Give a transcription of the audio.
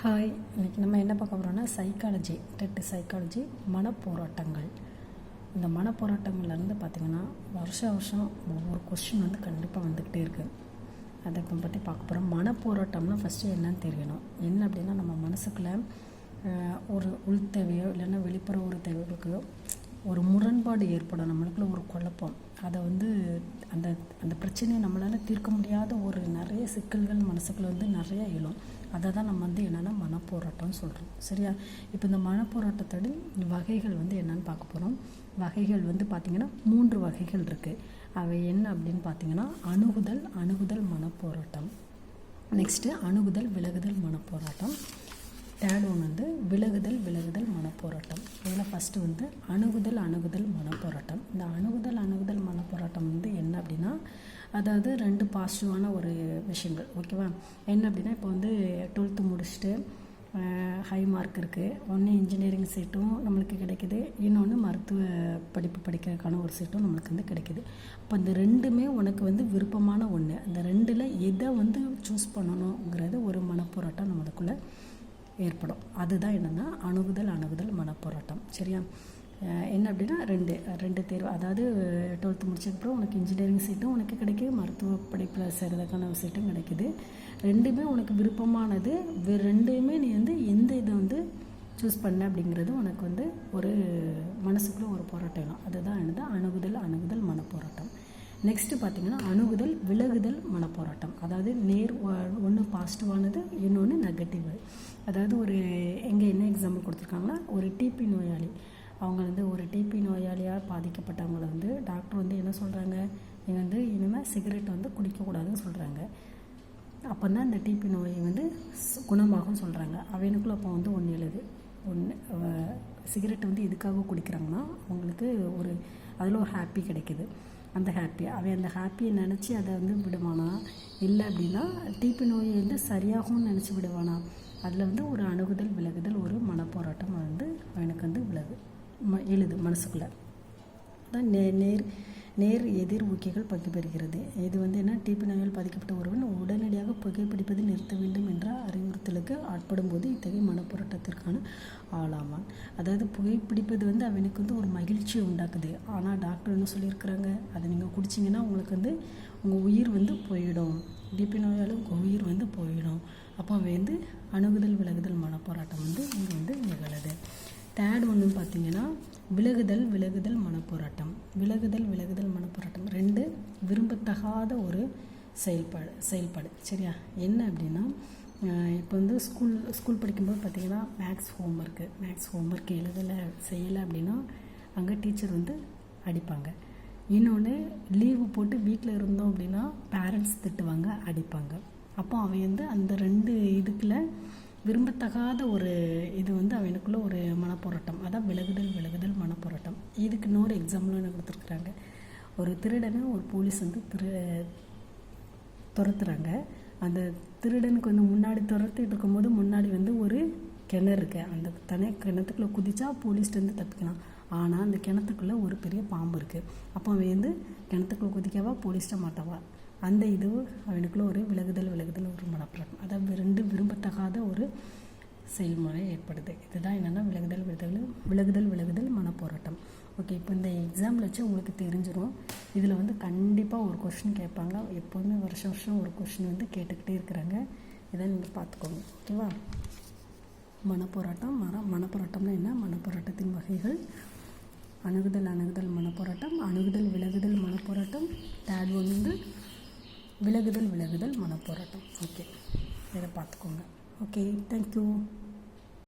Hi இன்றைக்கி நம்ம என்ன பார்க்க போகிறோம்னா சைக்காலஜி டெட்டு சைக்காலஜி மனப்போராட்டங்கள். இந்த மனப்போராட்டங்கள்லேருந்து பார்த்திங்கன்னா வருஷம் வருஷம் ஒவ்வொரு கொஸ்டின் வந்து கண்டிப்பாக வந்துக்கிட்டே இருக்குது அதை இப்போ பற்றி பார்க்க போகிறோம் மனப்போராட்டம்னா ஃபஸ்ட்டு என்னன்னு தெரியணும். என்ன அப்படின்னா நம்ம மனசுக்குள்ளே ஒரு உள் தேவையோ இல்லைன்னா வெளிப்புற ஒரு தேவைகளுக்கோ ஒரு முரண்பாடு ஏற்படும். நம்மளுக்குள்ள ஒரு குழப்பம். அதை வந்து அந்த அந்த பிரச்சனையை நம்மளால் தீர்க்க முடியாத ஒரு நிறைய சிக்கல்கள் மனசுக்குள்ளே வந்து நிறைய எழும். அதை தான் நம்ம வந்து என்னென்னா மனப்போராட்டம்னு சொல்கிறோம் சரியா? இப்போ இந்த மனப்போராட்டத்தோட வகைகள் வந்து என்னன்னு பார்க்க போகிறோம் வகைகள் வந்து பார்த்திங்கன்னா மூன்று வகைகள் இருக்குது அவை என்ன அப்படின்னு பார்த்தீங்கன்னா அணுகுதல் அணுகுதல் மனப்போராட்டம். நெக்ஸ்ட்டு அணுகுதல் விலகுதல் மனப்போராட்டம். தேர்ட் ஒன் வந்து விலகுதல் விலகுதல் மனப்போராட்டம் இதில் ஃபஸ்ட்டு வந்து அணுகுதல் அணுகுதல் மனப்போராட்டம். இந்த அணுகுதல் அணுகுதல் மனப்போராட்டம் வந்து என்ன அப்படின்னா அதாவது ரெண்டு பாசிட்டிவான ஒரு விஷயங்கள். ஓகேவா என்ன அப்படின்னா இப்போ வந்து டுவெல்த்து முடிச்சுட்டு ஹை மார்க் இருக்குது ஒன்று இன்ஜினியரிங் சீட்டும் நம்மளுக்கு கிடைக்குது. இன்னொன்று மருத்துவ படிப்பு படிக்கிறதுக்கான ஒரு சீட்டும் நம்மளுக்கு வந்து கிடைக்குது. அப்போ இந்த ரெண்டுமே உனக்கு வந்து விருப்பமான ஒன்று அந்த ரெண்டில் எதை வந்து சூஸ் பண்ணணுங்கிறது ஒரு மனப்போராட்டம் நம்மளுக்குள்ளே ஏற்படும். அதுதான் என்னென்னா அணுகுதல் அணுகுதல் மனப்போராட்டம். சரியா? என்ன அப்படின்னா ரெண்டு ரெண்டு தேர்வு. அதாவது டுவெல்த்து முடிச்சதுக்கப்புறம் உனக்கு இன்ஜினியரிங் சீட்டும் உனக்கு கிடைக்குது மருத்துவ படிப்பில் சேர்றதுக்கான சீட்டும் கிடைக்குது. ரெண்டுமே உனக்கு விருப்பமானது. வே- ரெண்டுமே நீ வந்து எந்த இதை வந்து சூஸ் பண்ண அப்படிங்கிறது உனக்கு வந்து ஒரு மனசுக்குள்ள ஒரு போராட்டம் அதுதான் என்னது? அணுகுதல் அணுகுதல் மனப்போராட்டம். நெக்ஸ்ட்டு பார்த்தீங்கன்னா அணுகுதல் விலகுதல் மனப்போராட்டம். அதாவது நேர் ஒன்று பாசிட்டிவானது இன்னொன்று நெகட்டிவ் அதாவது ஒரு எங்கே என்ன எக்ஸாம்பிள் கொடுத்துருக்காங்கன்னா ஒரு டிபி நோயாளி. அவங்க வந்து ஒரு டிபி நோயாளியாக பாதிக்கப்பட்டவங்களை வந்து டாக்டர் வந்து என்ன சொல்கிறாங்க நீங்கள் வந்து இனிமேல் சிகரெட் வந்து குடிக்கக்கூடாதுன்னு சொல்கிறாங்க அப்போ தான் இந்த டிபி நோயை வந்து குணமாகும்னு சொல்கிறாங்க அவனுக்குள்ள அப்போ வந்து ஒன்று எழுது. ஒன்று சிகரெட் வந்து எதுக்காக குடிக்கிறாங்கன்னா அவங்களுக்கு ஒரு அதில் ஒரு ஹாப்பி கிடைக்கிது. அந்த ஹாப்பி அவன் அந்த ஹாப்பியை நினச்சி அதை வந்து விடுவானா? இல்லை அப்படின்னா டிபி நோயை வந்து சரியாகும்னு நினச்சி விடுவானா? அதில் வந்து ஒரு அணுகுதல் விலகுதல் ஒரு மனப்போராட்டம் வந்து அவனுக்கு வந்து விலகு ம எழுது மனசுக்குள்ளே. தான் நே நேர் நேர் எதிர் ஊக்கிகள் பங்கு இது வந்து என்ன? டிபி நோயால் பாதிக்கப்பட்ட ஒருவன் உடனடியாக புகைப்பிடிப்பதை நிறுத்த வேண்டும் என்ற அறிவுறுத்தலுக்கு ஆட்படும் போது இத்தகைய மனப்போராட்டத்திற்கான ஆளாவான். அதாவது புகைப்பிடிப்பது வந்து அவனுக்கு வந்து ஒரு மகிழ்ச்சியை உண்டாக்குது. ஆனால் டாக்டர் என்ன சொல்லியிருக்கிறாங்க? அதை நீங்கள் குடிச்சிங்கன்னா உங்களுக்கு வந்து உங்கள் உயிர் வந்து போயிடும். டிபி நோயால் உங்கள் உயிர் வந்து போயிடும். அப்போ அவன் வந்து அணுகுதல் விலகுதல் மனப்போராட்டம் வந்து இங்கே வந்து நிகழுது. தேர்ட் ஒன்று பார்த்தீங்கன்னா விலகுதல் விலகுதல் மனப்போராட்டம். விலகுதல் விலகுதல் மனப்போராட்டம். ரெண்டு விரும்பத்தகாத ஒரு செயல்பாடு செயல்பாடு. சரியா? என்ன அப்படின்னா இப்போ வந்து ஸ்கூல் ஸ்கூல் படிக்கும்போது பார்த்தீங்கன்னா மேக்ஸ் ஹோம்ஒர்க்கு மேக்ஸ் ஹோம்ஒர்க் எழுதலை செய்யலை அப்படின்னா அங்கே டீச்சர் வந்து அடிப்பாங்க. இன்னொன்று லீவு போட்டு வீட்டில் இருந்தோம் அப்படின்னா பேரண்ட்ஸ் திட்டுவாங்க அடிப்பாங்க. அப்போ அவன் வந்து அந்த ரெண்டு இதுக்குள்ள விரும்பத்தகாத ஒரு இது வந்து அவனுக்குள்ளே ஒரு மனப்போராட்டம். அதான் விலகுதல் விலகுதல் மனப்போராட்டம். இதுக்கு இன்னொரு எக்ஸாம்பிளும் என்ன கொடுத்துருக்குறாங்க. ஒரு திருடனை ஒரு போலீஸ் வந்து திரு துரத்துறாங்க. அந்த திருடனுக்கு வந்து முன்னாடி துரத்திட்டு இருக்கும்போது முன்னாடி வந்து ஒரு கிணறு இருக்கு. அந்த தனி கிணத்துக்குள்ளே குதிச்சா போலீஸ்லேருந்து தப்பிக்கலாம். ஆனால் அந்த கிணத்துக்குள்ளே ஒரு பெரிய பாம்பு இருக்குது அப்போ அவன் வந்து கிணத்துக்குள்ளே குதிக்கவா போலீஸ்ட்ட மாட்டவா? அந்த இது அவனுக்குள்ள ஒரு விலகுதல் விலகுதல் ஒரு மனப்பழக்கம் அதாவது ரெண்டு விரும்பத்தகாத ஒரு செயல்முறை ஏற்படுது. இதுதான் என்னென்னா விலகுதல் விலகுதல் விலகுதல் விலகுதல் மனப்போராட்டம். ஓகே இப்போ இந்த எக்ஸாமில் வச்சு உங்களுக்கு தெரிஞ்சிடும் இதில் வந்து கண்டிப்பாக ஒரு கொஷின் கேட்பாங்க. எப்போதுமே வருஷம் வருஷம் ஒரு கொஷின் வந்து கேட்டுக்கிட்டே இருக்கிறாங்க. இதை நீங்கள் பார்த்துக்கோங்க. ஓகேவா மனப்போராட்டம் மர மனப்போராட்டம்னா என்ன? மனப்போராட்டத்தின் வகைகள். அணுகுதல் அணுகுதல் மனப்போராட்டம். அணுகுதல் விலகுதல் மனப்போராட்டம். தேர்ட் ஒன் வந்து விலகுதல் விலகுதல் மனப்போராட்டம். ஓகே இதை பார்த்துக்கோங்க. Okay thank you